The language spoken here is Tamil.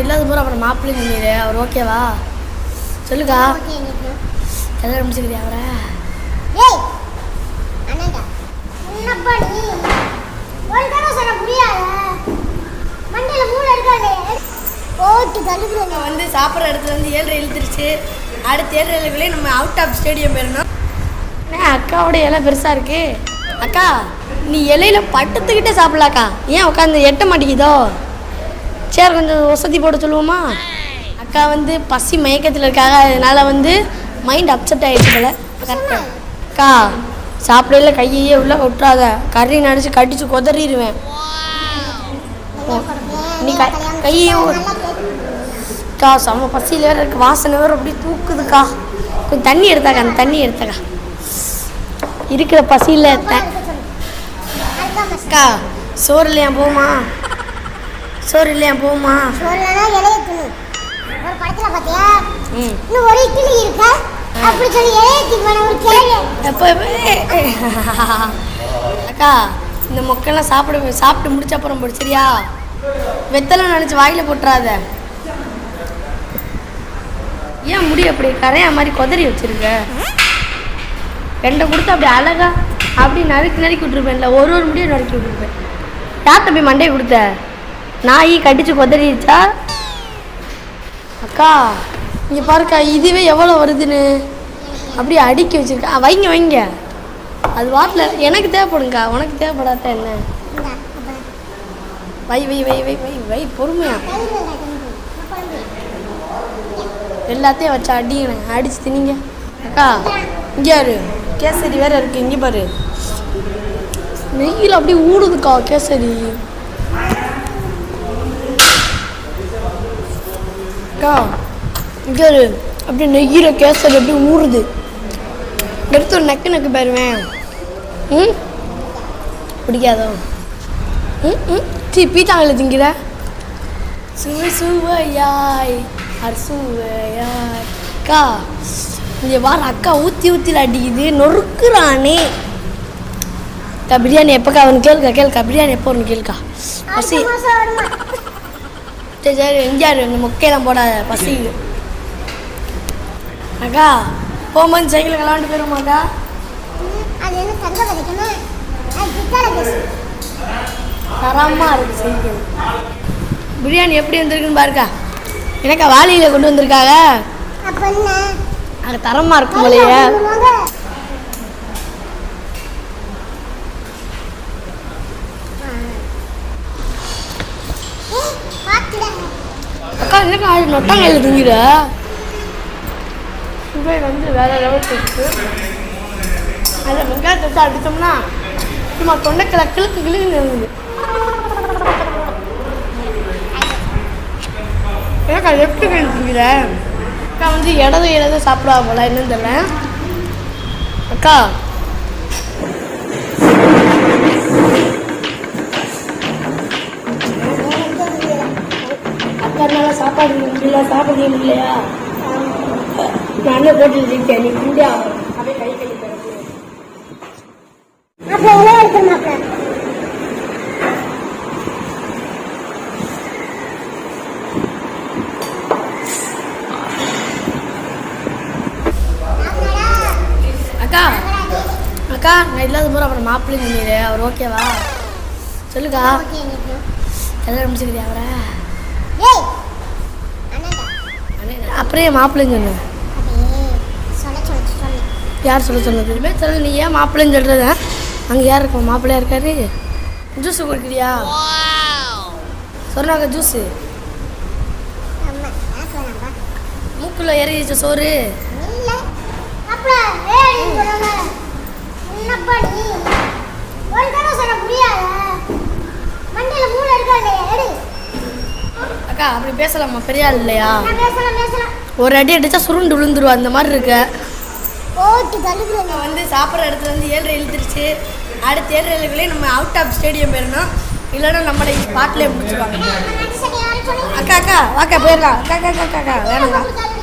இல்லாத போகிற அப்புறம் மாப்பிள்ளை சொன்னீரு அவர் ஓகேவா சொல்லுக்கா. கல்யாணம் முடிச்சுக்கிறியா அவரை? இருக்காது. வந்து சாப்பிட்ற இடத்துல வந்து ஏழரை இழுத்துருச்சு. அடுத்த ஏழரை இழுக்குள்ளே நம்ம அவுட் ஆஃப் ஸ்டேடியம் போயிடணும் என்ன அக்காவோட இலை பெருசாக இருக்கு. அக்கா நீ இலையில பட்டத்துக்கிட்டே சாப்பிடலாக்கா. ஏன் உட்காந்து எட்ட மாட்டேங்குதோ? சேர் கொஞ்சம் வசதி போட சொல்லுவோமா? அக்கா வந்து பசி மயக்கத்தில் இருக்காங்க அதனால வந்து மைண்ட் அப்செட் ஆகிடுச்சு போல. அக்கா சாப்பிடல கையையே உள்ள விட்டுறாத கறி நடிச்சு கடிச்சு கொதறிடுவேன். நீ கை கையை அக்கா செம்ம பசியில் வேறு இருக்கு. வாசனை வேறு அப்படியே தூக்குதுக்கா. கொஞ்சம் தண்ணி எடுத்தாக்கா அந்த தண்ணி எடுத்தாக்கா. இருக்கிற பசியில் அக்கா சோறு இல்லையா போமா? சோறு இல்லையா போமா? சொல்லனா இலைய தின்னு ஒரு படத்துல பாத்தியா? ம். இன்னும் ஒரு இட்லி இருக்க? அப்படி சொல்லி ஒரு கேள்வி அக்கா இந்த மொக்கெல்லாம் சாப்பிட சாப்பிட்டு முடிச்ச அப்புறம் போடு சரியா? வெத்தலை நினச்சி வாயில் போட்டுறாத. ஏன் முடி அப்படி கரையா மாதிரி கொதறி வச்சிருக்க? ரெண்டை கொடுத்து அப்படி அழகா அப்படி நறுக்கி நறுக்கி விட்டுருப்பேன்ல. ஒரு ஒரு முடியும் நறுக்கி விட்டுருப்பேன். யார் தம்பி மண்டையை கொடுத்த. நாய் கடிச்சு கொதறிடுச்சா? அக்கா இங்கே பாருக்கா இதுவே எவ்வளோ வருதுன்னு. அப்படியே அடுக்கி வச்சிருக்கா. வைங்க வைங்க. அது வாட்டில் எனக்கு தேவைப்படுங்கக்கா உனக்கு தேவைப்படாத என்ன? வை வை வை வை வை வை பொறுமையா. எல்லாத்தையும் வச்சு அடிங்க அடிச்சு தின்னீங்க அக்கா இங்கே யாரு? கேசரி வேற இருக்கு இங்கே பாரு. நெய்யில் அப்படியே ஊடுதுக்கா கேசரி. அக்கா இங்கே அப்படியே நெய்யிற கேசரி அப்படியே ஊறுது. எடுத்து ஒரு நக்கு நக்கு பாருவேன் ம்? பிடிக்காதோ? ம் ம்? சீ பீத்தாங்கல திங்கிற? சுவை சுவையாய் அர் சுவையாய். அக்கா இங்கே வார அக்கா ஊற்றி ஊற்றில அடிக்குது நொறுக்குறானே. அக்கா பிரியாணி எப்போக்கா அவனு கேளுக்கா கேளுக்கா. பிரியாணி எப்போ ஒன்று கேளுக்கா. பசி? சரி சரி எங்கேயாரு இந்த மொக்கையெல்லாம் போடாத பசி. அக்கா போகும்போது சைக்கிள் விளாண்டு போயிருமாக்கா. தரமாக இருக்கு சைக்கிள். பிரியாணி எப்படி வந்திருக்குன்னு பாருக்கா. எனக்கா வாளியில் கொண்டு வந்திருக்காங்க? அது தரமாக இருக்கும் இல்லையே போலயே விடுவாங்க. ஆ. ஏய், பாத்துடா. அக்கா திங்கிற சுவை வந்து வேற லெவல் இருக்கு அதில் வெங்காயத்தை தொட்டு அடித்தோம்னா சும்மா தொண்டைக்கிழ கிழக்கு கிழக்கு இருந்தது ஏக்கா லெஃப்ட் கையில் திங்கிற அக்கா வந்து இடது இடது சாப்பிடுவா போல என்னன்னு தெரியல. அக்கா. அக்கானால சாப்பாடு முடியல சாப்பிட முடியலையா? நானே போட்டு இருக்கேன்? நீ இந்தியா அப்படியே கை கை பிறகு அப்புறம் இலைய எடுத்துருமாப்ல. சாப்பிடாடா. அக்கா. அக்கா நான் இல்லாத போகிற அப்புறம் மாப்பிள்ளை சொன்னீரு அவர் ஓகேவா? சொல்லுக்கா. கல்யாணம் முடிச்சுக்கிறியா அவரை? அண்ணாடா. அப்படியே மாப்பிள்ளைன்னு சொன்னேன். யார் சொல்ல சொன்னது? திரும்ப சொல்லு நீ ஏன் மாப்பிள்ளைன்னு சொல்கிறத அங்கே யார் இருக்கா? மாப்பிள்ளையா இருக்காரு? ஜூஸ் குடிக்கிறியா? சொன்னாங்க ஜூஸு. மூக்குள்ள ஏறிச்சு சோறு. அக்கா அப்படி பேசலாமா பெரிய ஆள் இல்லையா. ஒரு அடி அடிச்சா சுருண்டு விழுந்துருவா அந்த மாதிரி இருக்க. இப்போ வந்து சாப்பிட்ற இடத்துல வந்து ஏழரை இழுத்துருச்சு அடுத்த ஏழரை இழுக்குள்ளே நம்ம அவுட் ஆஃப் ஸ்டேடியம் போயிடணும் இல்லைன்னா நம்மளை யாரும் சொல்லு. அக்கா அக்கா வாக்கா போயிடலாம் அக்கா அக்கா அக்கா அக்கா தள்ளு.